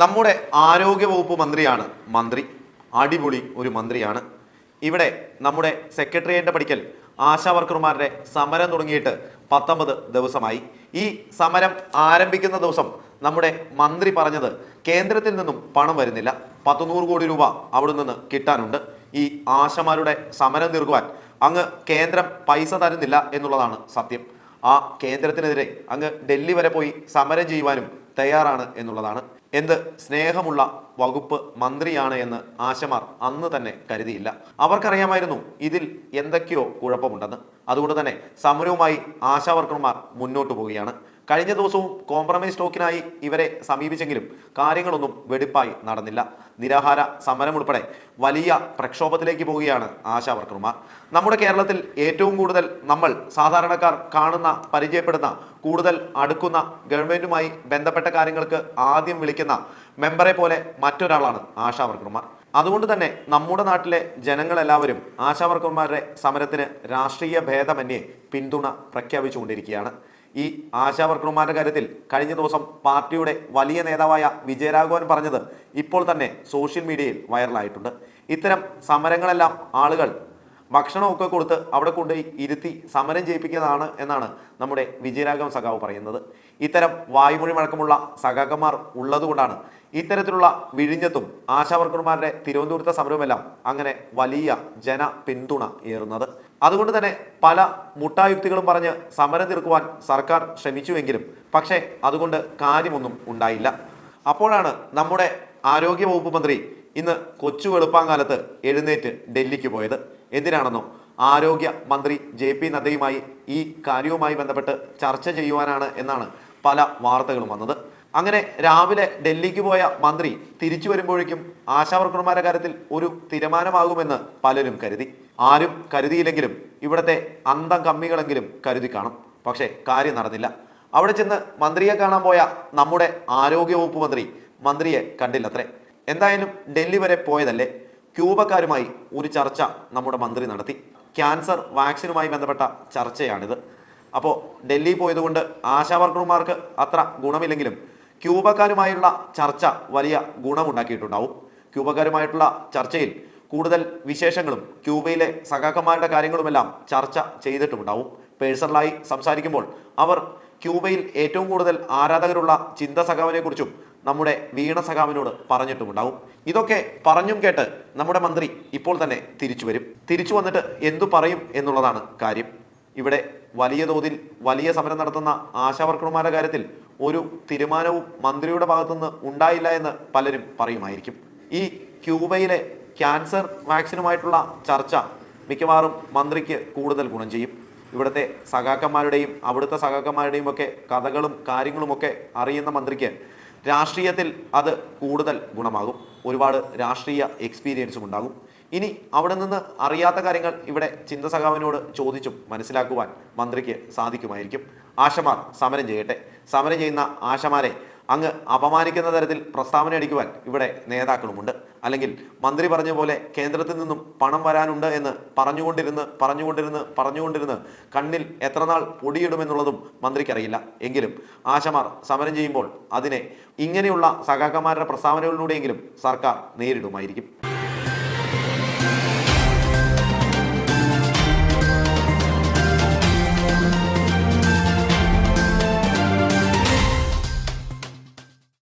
നമ്മുടെ ആരോഗ്യവകുപ്പ് മന്ത്രിയാണ് മന്ത്രി. അടിപൊളി ഒരു മന്ത്രിയാണ്. ഇവിടെ നമ്മുടെ സെക്രട്ടേറിയറ്റിന്റെ പഠിക്കൽ ആശാ വർക്കർമാരുടെ സമരം തുടങ്ങിയിട്ട് പത്തൊമ്പത് ദിവസമായി. ഈ സമരം ആരംഭിക്കുന്ന ദിവസം നമ്മുടെ മന്ത്രി പറഞ്ഞത് കേന്ദ്രത്തിൽ നിന്നും പണം വരുന്നില്ല. പത്തുനൂറ് കോടി രൂപ അവിടെ നിന്ന് കിട്ടാനുണ്ട്. ഈ ആശമാരുടെ സമരം തീർക്കുവാൻ അങ്ങ് കേന്ദ്രം പൈസ തരുന്നില്ല എന്നുള്ളതാണ് സത്യം. ആ കേന്ദ്രത്തിനെതിരെ അങ്ങ് ഡൽഹി വരെ പോയി സമരം ചെയ്യുവാനും തയ്യാറാണ് എന്നുള്ളതാണ്. എന്ത് സ്നേഹമുള്ള വകുപ്പ് മന്ത്രിയാണ് എന്ന് ആശമാർ അന്ന് തന്നെ കരുതിയില്ല. അവർക്കറിയാമായിരുന്നു ഇതിൽ എന്തൊക്കെയോ കുഴപ്പമുണ്ടെന്ന്. അതുകൊണ്ട് തന്നെ സമരവുമായി ആശാവർക്കർമാർ മുന്നോട്ട് പോവുകയാണ്. കഴിഞ്ഞ ദിവസവും കോംപ്രമൈസ് ടോക്കിനായി ഇവരെ സമീപിച്ചെങ്കിലും കാര്യങ്ങളൊന്നും വെടിപ്പായി നടന്നില്ല. നിരാഹാര സമരം ഉൾപ്പെടെ വലിയ പ്രക്ഷോഭത്തിലേക്ക് പോവുകയാണ് ആശാ വർക്കർമാർ. നമ്മുടെ കേരളത്തിൽ ഏറ്റവും കൂടുതൽ നമ്മൾ സാധാരണക്കാർ കാണുന്ന പരിചയപ്പെടുന്ന കൂടുതൽ അടുക്കുന്ന ഗവൺമെന്റുമായി ബന്ധപ്പെട്ട കാര്യങ്ങൾക്ക് ആദ്യം വിളിക്കുന്ന മെമ്പറെ പോലെ മറ്റൊരാളാണ് ആശാ വർക്കർമാർ. അതുകൊണ്ട് തന്നെ നമ്മുടെ നാട്ടിലെ ജനങ്ങളെല്ലാവരും ആശാ വർക്കർമാരുടെ സമരത്തിന് രാഷ്ട്രീയ ഭേദമന്യേ പിന്തുണ പ്രഖ്യാപിച്ചുകൊണ്ടിരിക്കുകയാണ്. ഈ ആശാ വർക്കർമാരുടെ കാര്യത്തിൽ കഴിഞ്ഞ ദിവസം പാർട്ടിയുടെ വലിയ നേതാവായ വിജയരാഘവൻ പറഞ്ഞത് ഇപ്പോൾ തന്നെ സോഷ്യൽ മീഡിയയിൽ വൈറലായിട്ടുണ്ട്. ഇത്തരം സമരങ്ങളെല്ലാം ആളുകൾ ഭക്ഷണമൊക്കെ കൊടുത്ത് അവിടെ കൊണ്ടുപോയി ഇരുത്തി സമരം ചെയ്യിപ്പിക്കുന്നതാണ് എന്നാണ് നമ്മുടെ വിജയരാഘവൻ സഖാവ് പറയുന്നത്. ഇത്തരം വായുമൊഴി വഴക്കമുള്ള സഖാക്കന്മാർ ഉള്ളതുകൊണ്ടാണ് ഇത്തരത്തിലുള്ള വിഴിഞ്ഞത്തും ആശാവർക്കർമാരുടെ തിരുവനന്തപുരത്തെ സമരവുമെല്ലാം അങ്ങനെ വലിയ ജന പിന്തുണ ഏറുന്നത്. അതുകൊണ്ട് തന്നെ പല മുട്ടായുക്തികളും പറഞ്ഞ് സമരം തീർക്കുവാൻ സർക്കാർ ശ്രമിച്ചുവെങ്കിലും പക്ഷേ അതുകൊണ്ട് കാര്യമൊന്നും ഉണ്ടായില്ല. അപ്പോഴാണ് നമ്മുടെ ആരോഗ്യ വകുപ്പ് മന്ത്രി ഇന്ന് കൊച്ചു വെളുപ്പാങ്കാലത്ത് എഴുന്നേറ്റ് ഡൽഹിക്ക് പോയത്. എന്തിനാണെന്നോ ആരോഗ്യ മന്ത്രി ജെ പി നദ്ദയുമായി ഈ കാര്യവുമായി ബന്ധപ്പെട്ട് ചർച്ച ചെയ്യുവാനാണ് എന്നാണ് പല വാർത്തകളും വന്നത്. അങ്ങനെ രാവിലെ ഡൽഹിക്ക് പോയ മന്ത്രി തിരിച്ചു വരുമ്പോഴേക്കും ആശാവർക്കർമാരുടെ കാര്യത്തിൽ ഒരു തീരുമാനമാകുമെന്ന് പലരും കരുതി. ആരും കരുതിയില്ലെങ്കിലും ഇവിടുത്തെ അന്തം കമ്മികളെങ്കിലും കരുതി കാണും. പക്ഷേ കാര്യം നടന്നില്ല. അവിടെ ചെന്ന് മന്ത്രിയെ കാണാൻ പോയ നമ്മുടെ ആരോഗ്യവകുപ്പ് മന്ത്രി മന്ത്രിയെ കണ്ടില്ലത്രേ. എന്തായാലും ഡൽഹി വരെ പോയതല്ലേ? ക്യൂബക്കാരുമായി ഒരു ചർച്ച നമ്മുടെ മന്ത്രി നടത്തി. ക്യാൻസർ വാക്സിനുമായി ബന്ധപ്പെട്ട ചർച്ചയാണിത്. അപ്പോൾ ഡൽഹി പോയതുകൊണ്ട് ആശാവർക്കർമാർക്ക് അത്ര ഗുണമില്ലെങ്കിലും ക്യൂബക്കാരുമായുള്ള ചർച്ച വലിയ ഗുണമുണ്ടാക്കിയിട്ടുണ്ടാവും. ക്യൂബക്കാരുമായിട്ടുള്ള ചർച്ചയിൽ കൂടുതൽ വിശേഷങ്ങളും ക്യൂബയിലെ സഖാക്കന്മാരുടെ കാര്യങ്ങളുമെല്ലാം ചർച്ച ചെയ്തിട്ടുമുണ്ടാവും. പേഴ്സണലായി സംസാരിക്കുമ്പോൾ അവർ ക്യൂബയിൽ ഏറ്റവും കൂടുതൽ ആരാധകരുള്ള ചിന്ത സഖാവിനെ കുറിച്ചും നമ്മുടെ വീണ സഖാവിനോട് പറഞ്ഞിട്ടുമുണ്ടാവും. ഇതൊക്കെ പറഞ്ഞും കേട്ട് നമ്മുടെ മന്ത്രി ഇപ്പോൾ തന്നെ തിരിച്ചു വരും. തിരിച്ചു വന്നിട്ട് എന്തു പറയും എന്നുള്ളതാണ് കാര്യം. ഇവിടെ വലിയ തോതിൽ വലിയ സമരം നടത്തുന്ന ആശാവർക്കർമാരുടെ കാര്യത്തിൽ ഒരു തീരുമാനവും മന്ത്രിയുടെ ഭാഗത്തുനിന്ന് ഉണ്ടായില്ല എന്ന് പലരും പറയുമായിരിക്കും. ഈ ക്യൂബയിലെ ക്യാൻസർ വാക്സിനുമായിട്ടുള്ള ചർച്ച മിക്കവാറും മന്ത്രിക്ക് കൂടുതൽ ഗുണം ചെയ്യും. ഇവിടുത്തെ സഖാക്കന്മാരുടെയും അവിടുത്തെ സഖാക്കന്മാരുടെയും ഒക്കെ കഥകളും കാര്യങ്ങളുമൊക്കെ അറിയുന്ന മന്ത്രിക്ക് രാഷ്ട്രീയത്തിൽ അത് കൂടുതൽ ഗുണമാകും. ഒരുപാട് രാഷ്ട്രീയ എക്സ്പീരിയൻസും ഉണ്ടാകും. ഇനി അവിടെ നിന്ന് അറിയാത്ത കാര്യങ്ങൾ ഇവിടെ ചിന്തസഖാവിനോട് ചോദിച്ചും മനസ്സിലാക്കുവാൻ മന്ത്രിക്ക് സാധിക്കുമായിരിക്കും. ആശമാർ സമരം ചെയ്യട്ടെ. സമരം ചെയ്യുന്ന ആശമാരെ അങ്ങ് അപമാനിക്കുന്ന തരത്തിൽ പ്രസ്താവന അടിക്കുവാൻ ഇവിടെ നേതാക്കളുമുണ്ട്. അല്ലെങ്കിൽ മന്ത്രി പറഞ്ഞ പോലെ കേന്ദ്രത്തിൽ നിന്നും പണം വരാനുണ്ട് എന്ന് പറഞ്ഞുകൊണ്ടിരുന്ന് പറഞ്ഞുകൊണ്ടിരുന്ന് പറഞ്ഞുകൊണ്ടിരുന്ന് കണ്ണിൽ എത്രനാൾ പൊടിയിടുമെന്നുള്ളതും മന്ത്രിക്കറിയില്ല. എങ്കിലും ആശമാർ സമരം ചെയ്യുമ്പോൾ അതിനെ ഇങ്ങനെയുള്ള സഖാക്കന്മാരുടെ പ്രസ്താവനകളിലൂടെയെങ്കിലും സർക്കാർ നേരിടുമായിരിക്കും.